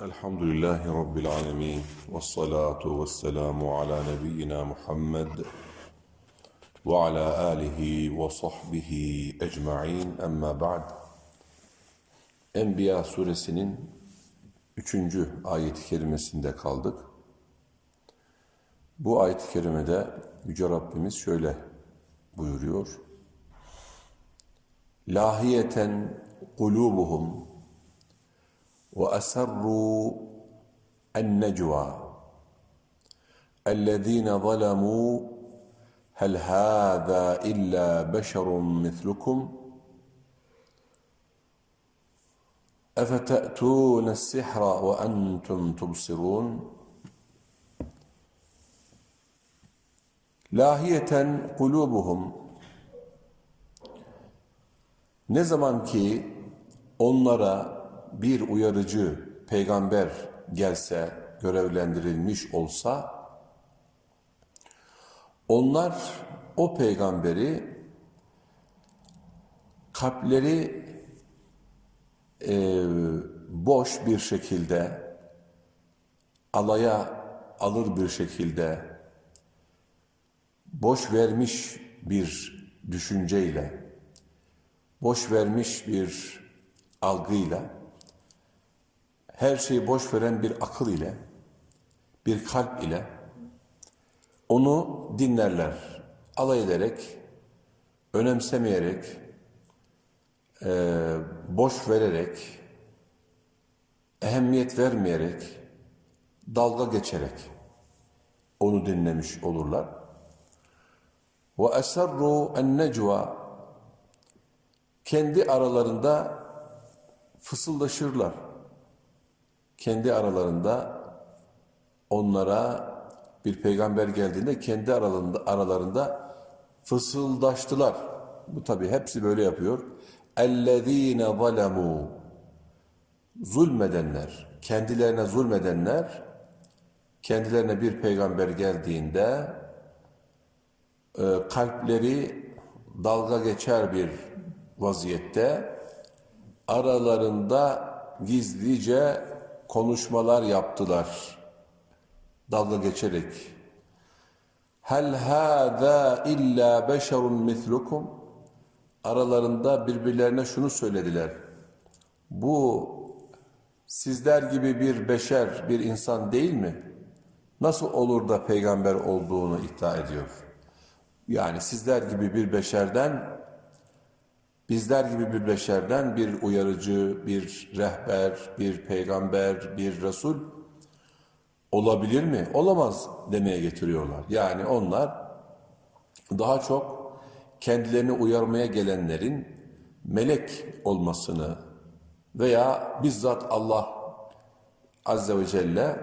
Elhamdülillahi Rabbil alemin. Ve salatu ve selamu ala nebiyyina Muhammed ve ala alihi ve sahbihi ecma'in emma ba'd. Enbiya suresinin 3. ayet-i kerimesinde kaldık. Bu ayet-i kerimede Yüce Rabbimiz şöyle buyuruyor. Lahiyeten kulubuhum وأسروا النجوى الذين ظلموا هل هذا إلا بشر مثلكم؟ أفتأتون السحر وأنتم تبصرون؟ لاهية قلوبهم. ne zaman ki onlara bir uyarıcı peygamber gelse, görevlendirilmiş olsa, onlar o peygamberi kalpleri e, boş bir şekilde, alaya alır bir şekilde, boş vermiş bir düşünceyle, boş vermiş bir algıyla, her şeyi boş veren bir akıl ile, bir kalp ile onu dinlerler. Alay ederek, önemsemeyerek, e, boş vererek, ehemmiyet vermeyerek, dalga geçerek onu dinlemiş olurlar. Ve esarru en necva kendi aralarında fısıldaşırlar kendi aralarında onlara bir peygamber geldiğinde kendi aralarında, aralarında fısıldaştılar. Bu tabi hepsi böyle yapıyor. اَلَّذ۪ينَ ظَلَمُوا Zulmedenler, kendilerine zulmedenler, kendilerine bir peygamber geldiğinde e, kalpleri dalga geçer bir vaziyette aralarında gizlice konuşmalar yaptılar. Dalga geçerek. Hel hâzâ illa beşerun mislukum. Aralarında birbirlerine şunu söylediler. Bu sizler gibi bir beşer, bir insan değil mi? Nasıl olur da peygamber olduğunu iddia ediyor. Yani sizler gibi bir beşerden Bizler gibi bir beşerden bir uyarıcı, bir rehber, bir peygamber, bir resul olabilir mi? Olamaz demeye getiriyorlar. Yani onlar daha çok kendilerini uyarmaya gelenlerin melek olmasını veya bizzat Allah Azze ve Celle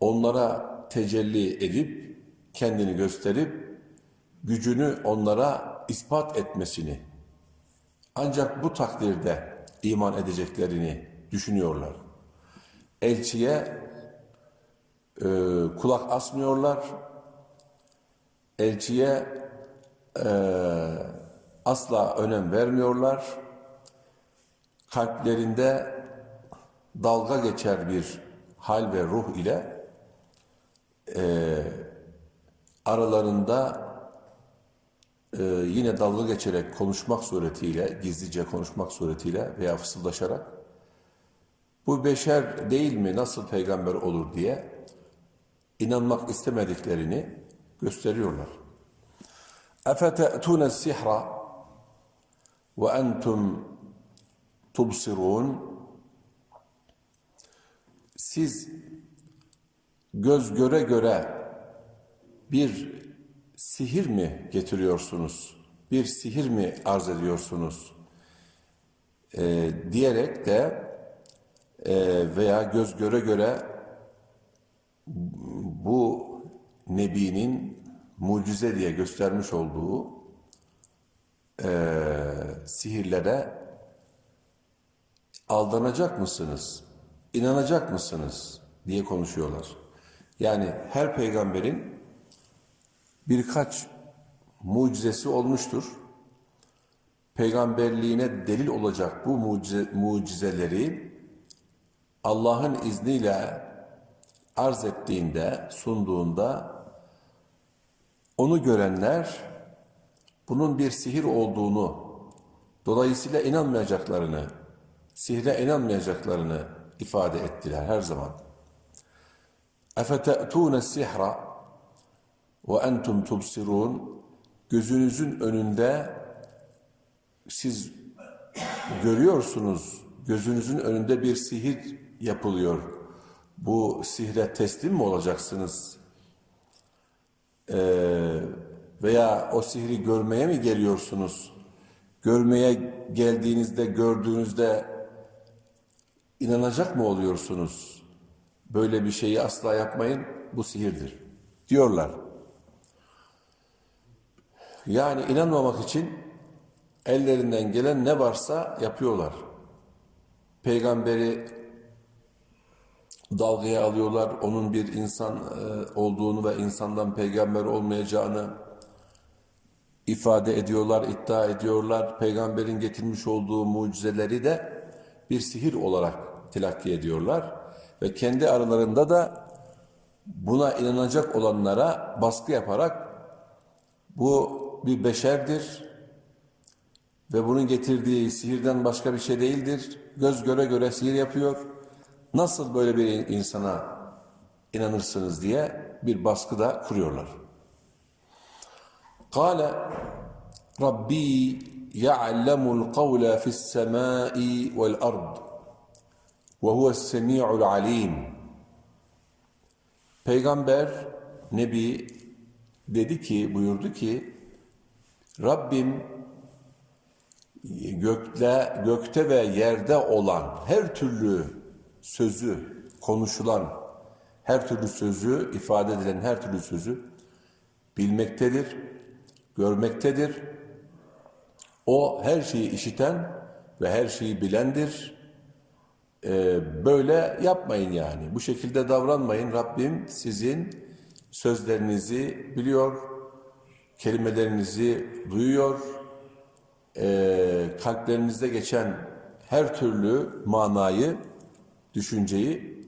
onlara tecelli edip kendini gösterip gücünü onlara ispat etmesini ancak bu takdirde iman edeceklerini düşünüyorlar. Elçiye e, kulak asmıyorlar. Elçiye e, asla önem vermiyorlar. Kalplerinde dalga geçer bir hal ve ruh ile e, aralarında e, yine dalga geçerek konuşmak suretiyle, gizlice konuşmak suretiyle veya fısıldaşarak bu beşer değil mi nasıl peygamber olur diye inanmak istemediklerini gösteriyorlar. اَفَتَأْتُونَ السِّحْرَ وَاَنْتُمْ تُبْصِرُونَ Siz göz göre göre bir sihir mi getiriyorsunuz? Bir sihir mi arz ediyorsunuz? E, diyerek de e, veya göz göre göre bu Nebi'nin mucize diye göstermiş olduğu e, sihirlere aldanacak mısınız? İnanacak mısınız? diye konuşuyorlar. Yani her peygamberin birkaç mucizesi olmuştur. Peygamberliğine delil olacak bu mucize, mucizeleri Allah'ın izniyle arz ettiğinde, sunduğunda onu görenler bunun bir sihir olduğunu, dolayısıyla inanmayacaklarını, sihre inanmayacaklarını ifade ettiler her zaman. اَفَتَأْتُونَ السِّحْرَ ve entum tubsirun gözünüzün önünde siz görüyorsunuz. Gözünüzün önünde bir sihir yapılıyor. Bu sihre teslim mi olacaksınız? Ee, veya o sihri görmeye mi geliyorsunuz? Görmeye geldiğinizde, gördüğünüzde inanacak mı oluyorsunuz? Böyle bir şeyi asla yapmayın, bu sihirdir diyorlar. Yani inanmamak için ellerinden gelen ne varsa yapıyorlar. Peygamberi dalgaya alıyorlar. Onun bir insan e, olduğunu ve insandan peygamber olmayacağını ifade ediyorlar, iddia ediyorlar. Peygamberin getirmiş olduğu mucizeleri de bir sihir olarak telakki ediyorlar. Ve kendi aralarında da buna inanacak olanlara baskı yaparak bu bir beşerdir ve bunun getirdiği sihirden başka bir şey değildir. Göz göre göre sihir yapıyor. Nasıl böyle bir insana inanırsınız diye bir baskı da kuruyorlar. Kale Rabbi ya'lemul kavle fis semai vel ard ve huves semi'ul alim. Peygamber, Nebi dedi ki, buyurdu ki Rabbim gökle, gökte ve yerde olan her türlü sözü, konuşulan her türlü sözü, ifade edilen her türlü sözü bilmektedir, görmektedir. O her şeyi işiten ve her şeyi bilendir. Ee, böyle yapmayın yani. Bu şekilde davranmayın. Rabbim sizin sözlerinizi biliyor, kelimelerinizi duyuyor, e, kalplerinizde geçen her türlü manayı, düşünceyi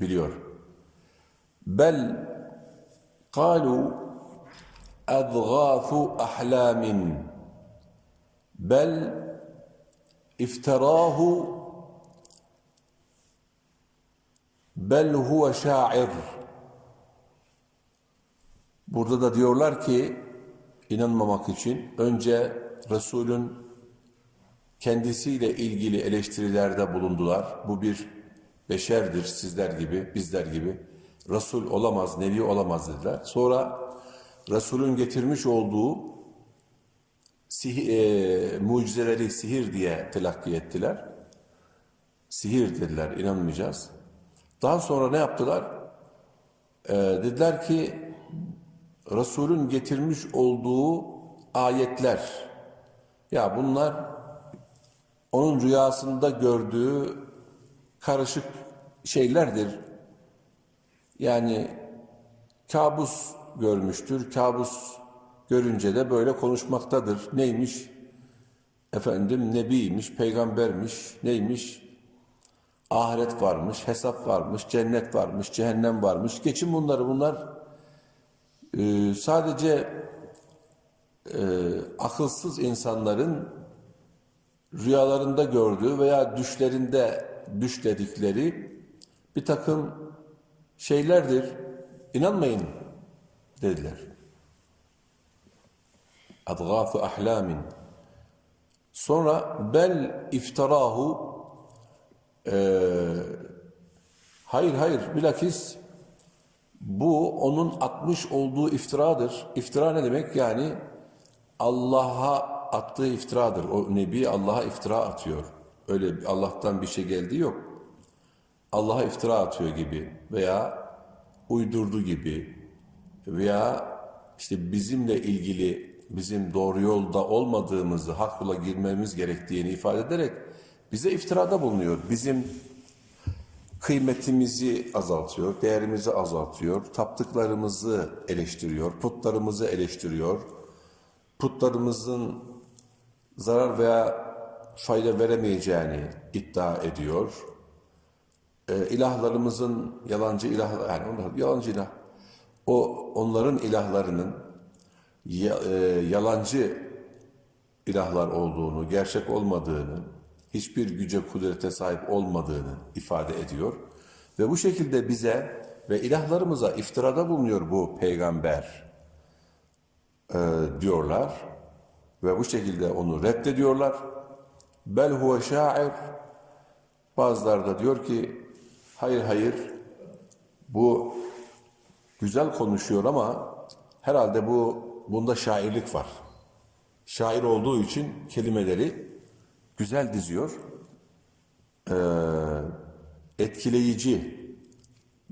biliyor. Bel kalu adgâfu ahlamin bel iftarahu bel huve şair Burada da diyorlar ki inanmamak için önce Resul'ün kendisiyle ilgili eleştirilerde bulundular. Bu bir beşerdir sizler gibi, bizler gibi. Resul olamaz, nevi olamaz dediler. Sonra Resul'ün getirmiş olduğu sih e, mucizeleri sihir diye telakki ettiler. Sihir dediler, inanmayacağız. Daha sonra ne yaptılar? E, dediler ki Resul'ün getirmiş olduğu ayetler, ya bunlar onun rüyasında gördüğü karışık şeylerdir. Yani kabus görmüştür. Kabus görünce de böyle konuşmaktadır. Neymiş? Efendim nebiymiş, peygambermiş, neymiş? Ahiret varmış, hesap varmış, cennet varmış, cehennem varmış. Geçin bunları bunlar e, sadece e, akılsız insanların rüyalarında gördüğü veya düşlerinde düşledikleri bir takım şeylerdir. İnanmayın dediler. Adgâfu ahlamin. Sonra bel iftarahu e, hayır hayır bilakis bu onun atmış olduğu iftiradır. İftira ne demek? Yani Allah'a attığı iftiradır. O Nebi Allah'a iftira atıyor. Öyle Allah'tan bir şey geldiği yok. Allah'a iftira atıyor gibi veya uydurdu gibi veya işte bizimle ilgili bizim doğru yolda olmadığımızı, hak yola girmemiz gerektiğini ifade ederek bize iftirada bulunuyor. Bizim kıymetimizi azaltıyor, değerimizi azaltıyor, taptıklarımızı eleştiriyor, putlarımızı eleştiriyor, putlarımızın zarar veya fayda veremeyeceğini iddia ediyor. e, ilahlarımızın yalancı ilah yani onlar yalancı ilah o onların ilahlarının ya- e, yalancı ilahlar olduğunu, gerçek olmadığını, hiçbir güce kudrete sahip olmadığını ifade ediyor. Ve bu şekilde bize ve ilahlarımıza iftirada bulunuyor bu peygamber e, diyorlar. Ve bu şekilde onu reddediyorlar. Bel huve şair. Bazıları da diyor ki hayır hayır bu güzel konuşuyor ama herhalde bu bunda şairlik var. Şair olduğu için kelimeleri güzel diziyor. Ee, etkileyici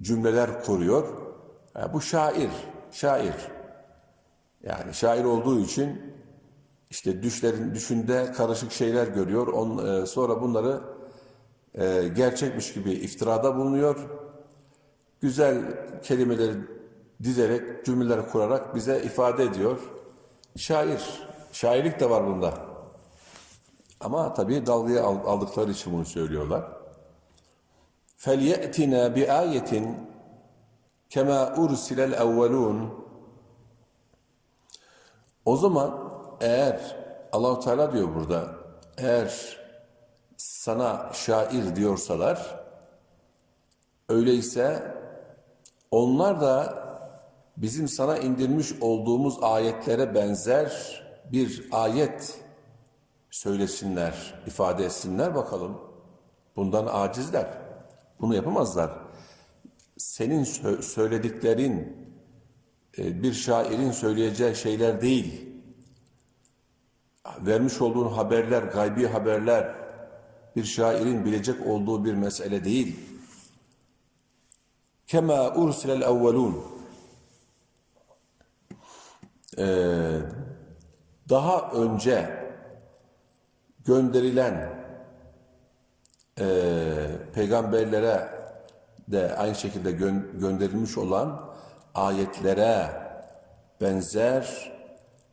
cümleler kuruyor. Ha, bu şair, şair. Yani şair olduğu için işte düşlerin düşünde karışık şeyler görüyor. On, e, sonra bunları e, gerçekmiş gibi iftirada bulunuyor. Güzel kelimeleri dizerek, cümleler kurarak bize ifade ediyor. Şair, şairlik de var bunda. Ama tabii dalgaya al- aldıkları için bunu söylüyorlar. فَلْيَأْتِنَا بِآيَةٍ كَمَا اُرْسِلَ الْاَوَّلُونَ O zaman eğer Allahu Teala diyor burada eğer sana şair diyorsalar öyleyse onlar da bizim sana indirmiş olduğumuz ayetlere benzer bir ayet söylesinler, ifade etsinler bakalım. Bundan acizler. Bunu yapamazlar. Senin sö- söylediklerin e, bir şairin söyleyeceği şeyler değil. Vermiş olduğun haberler, gaybi haberler bir şairin bilecek olduğu bir mesele değil. Kema ursilel evvelun. Ee, daha önce gönderilen e, peygamberlere de aynı şekilde gö- gönderilmiş olan ayetlere benzer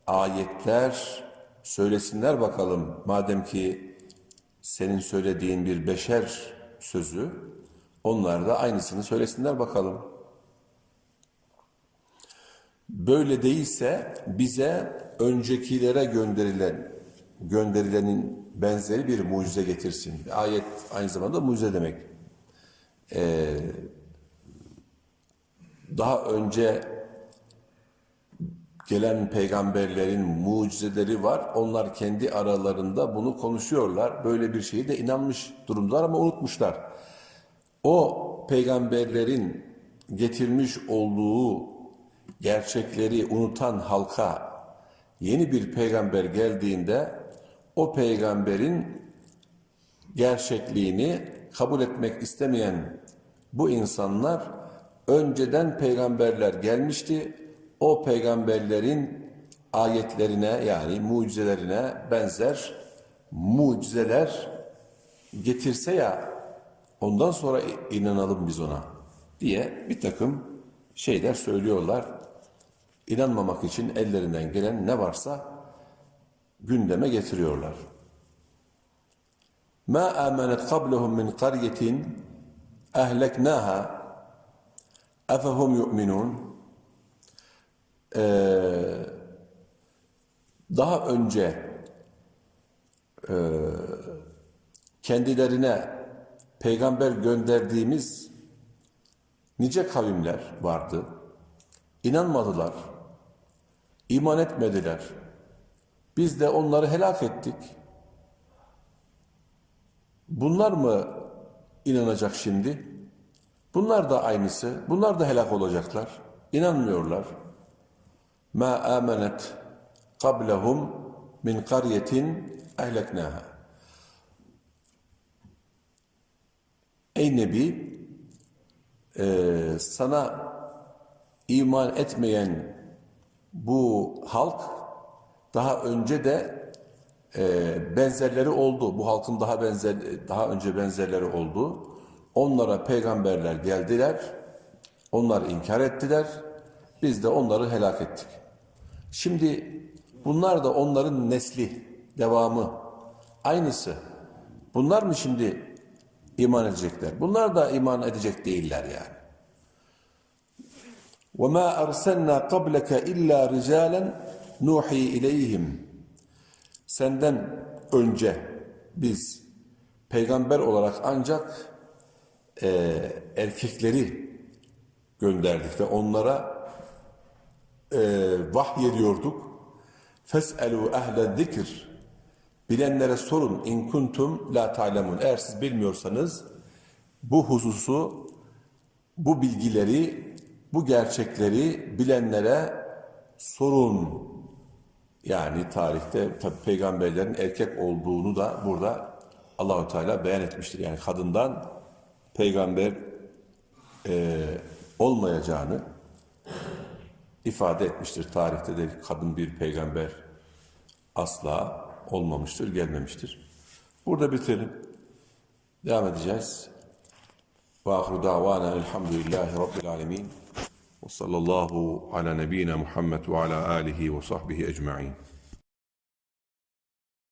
ayetler söylesinler bakalım. Madem ki senin söylediğin bir beşer sözü, onlar da aynısını söylesinler bakalım. Böyle değilse bize öncekilere gönderilen gönderilenin benzeri bir mucize getirsin. Ayet aynı zamanda mucize demek. Ee, daha önce gelen peygamberlerin mucizeleri var. Onlar kendi aralarında bunu konuşuyorlar. Böyle bir şeyi de inanmış durumdalar ama unutmuşlar. O peygamberlerin getirmiş olduğu gerçekleri unutan halka yeni bir peygamber geldiğinde o peygamberin gerçekliğini kabul etmek istemeyen bu insanlar önceden peygamberler gelmişti. O peygamberlerin ayetlerine yani mucizelerine benzer mucizeler getirse ya ondan sonra inanalım biz ona diye bir takım şeyler söylüyorlar. İnanmamak için ellerinden gelen ne varsa gündeme getiriyorlar. Ma amenet qablahum min qaryetin ehleknaha efehum yu'minun Ee, daha önce e, kendilerine peygamber gönderdiğimiz nice kavimler vardı. İnanmadılar. iman etmediler. Biz de onları helak ettik. Bunlar mı inanacak şimdi? Bunlar da aynısı. Bunlar da helak olacaklar. İnanmıyorlar. Ma amenet qablahum min qaryetin ehleknaha. Ey Nebi, e, sana iman etmeyen bu halk daha önce de e, benzerleri oldu. Bu halkın daha benzer daha önce benzerleri oldu. Onlara peygamberler geldiler. Onlar inkar ettiler. Biz de onları helak ettik. Şimdi bunlar da onların nesli, devamı. Aynısı. Bunlar mı şimdi iman edecekler. Bunlar da iman edecek değiller yani. وَمَا أَرْسَلْنَا قَبْلَكَ إِلَّا رِجَالًا nuhi ileyhim. Senden önce biz peygamber olarak ancak e, erkekleri gönderdik ve onlara e, vahyediyorduk. Fes'elu ehle zikir bilenlere sorun. İn kuntum la ta'lemun eğer siz bilmiyorsanız bu hususu bu bilgileri bu gerçekleri bilenlere sorun. Yani tarihte tabi peygamberlerin erkek olduğunu da burada Allahu Teala beyan etmiştir. Yani kadından peygamber e, olmayacağını ifade etmiştir. Tarihte de kadın bir peygamber asla olmamıştır, gelmemiştir. Burada bitirelim. Devam edeceğiz. Ve ahru davana elhamdülillahi rabbil alemin. Ve sallallahu ala nebiyyina Muhammed ve ala alihi ve sahbihi ecma'in.